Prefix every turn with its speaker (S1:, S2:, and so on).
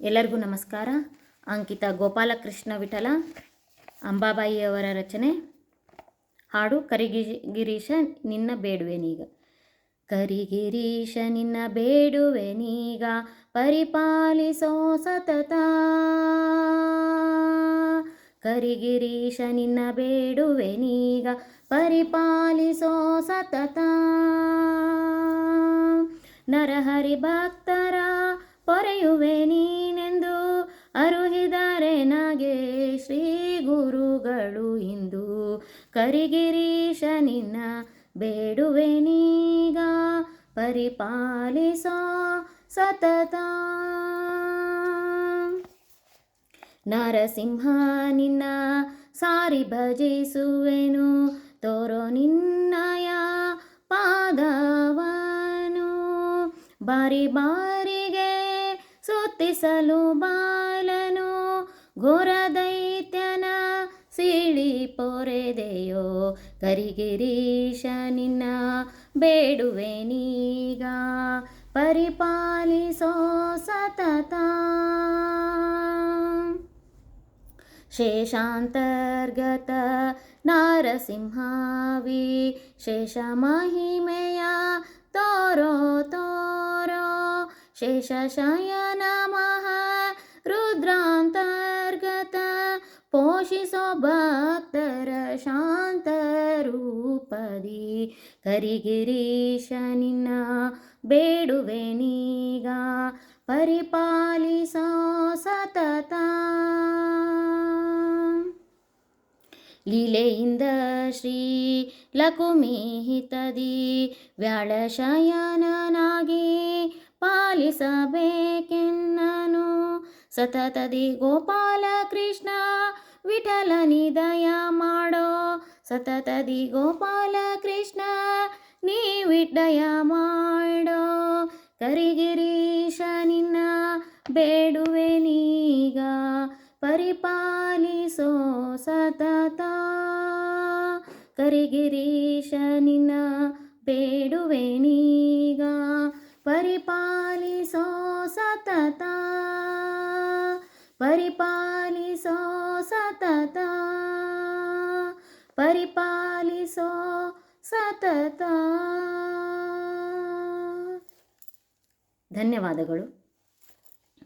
S1: ಎಲ್ಲರಿಗೂ ನಮಸ್ಕಾರ. ಅಂಕಿತ ಗೋಪಾಲಕೃಷ್ಣ ವಿಠಲ ಅಂಬಾಬಾಯಿಯವರ ರಚನೆ. ಹಾಡು ಕರಿಗಿ ಗಿರೀಶ ನಿನ್ನ ಬೇಡುವೆನೀಗ ಕರಿಗಿರೀಶ, ನಿನ್ನ ಬೇಡುವೆನೀಗ ಪರಿಪಾಲಿಸೋ ಸತತ. ಕರಿಗಿರೀಶ, ನಿನ್ನ ಬೇಡುವೆನೀಗ ಪರಿಪಾಲಿಸೋ ಸತತ. ನರಹರಿ ಭಕ್ತರ ಪೊರೆಯುವೆ ನೀನೆಂದು ಕರಿಗಿರೀಶ ನಿನ್ನ ಬೇಡುವೆನೀಗ ಪರಿಪಾಲಿಸೋ ಸತತ. ನರಸಿಂಹ ನಿನ್ನ ಸಾರಿ ಭಜಿಸುವೆನು, ತೋರೋ ನಿನ್ನಯ ಪಾದವನು. ಬಾರಿ ಬಾರಿಗೆ ಸುತ್ತಿಸಲು ಬಾಲನು ಘೋರ ದೈತ್ಯನ ಸಿಳಿ ಪೊರೆದೆಯೋ ಕರಿಗಿರೀಶ ನಿನ್ನ ಬೇಡುವೆನೀಗ ಪರಿಪಾಲಿಸೋ ಸತತ ಶೇಷಾಂತರ್ಗತ ನಾರಸಿಂಹಾವಿ ಶೇಷ ಮಹಿಮೆಯ ತೋರೋ ತೋರೋ ಶೇಷ ಶಯನ ಮಹ ರುದ್ರಾಂತರ್ಗತ ಪೋಷಿಸೋ ಭಕ್ತರ ಶಾಂತ ರೂಪದಿ ಕರಿಗಿರೀಶ, ನಿನ್ನ ಬೇಡುವೆನೀಗ ಪರಿಪಾಲಿಸೋ ಸತತ. ಲೀಲೆಯಿಂದ ಶ್ರೀ ಲಕುಮಿಹಿತದಿ ವ್ಯಾಳಶಯನನಾಗಿ ಪಾಲಿಸಬೇಕೆನ್ನನು. ಸತತದಿ ಗೋಪಾಲ ಕೃಷ್ಣ ವಿಠಲನಿ ನಿದಯ ಮಾಡೋ ಸತತದಿ ಗೋಪಾಲ ಕೃಷ್ಣ, ನೀ ವಿಡ್ಡಯ ಮಾಡೋ ಕರಿಗಿರೀಶ, ನಿನ್ನ ಬೇಡುವೆನೀಗ ಪರಿಪಾಲಿಸೋ ಸತತ. ಕರಿಗಿರೀಶ, ನಿನ್ನ ಬೇಡುವೆನೀಗ ಪರಿಪಾಲಿಸೋ ಸತತ. ಪರಿಪಾಲಿಸೋ ಸತತ. ಪರಿಪಾಲಿಸೋ ಸತತ. ಧನ್ಯವಾದಗಳು.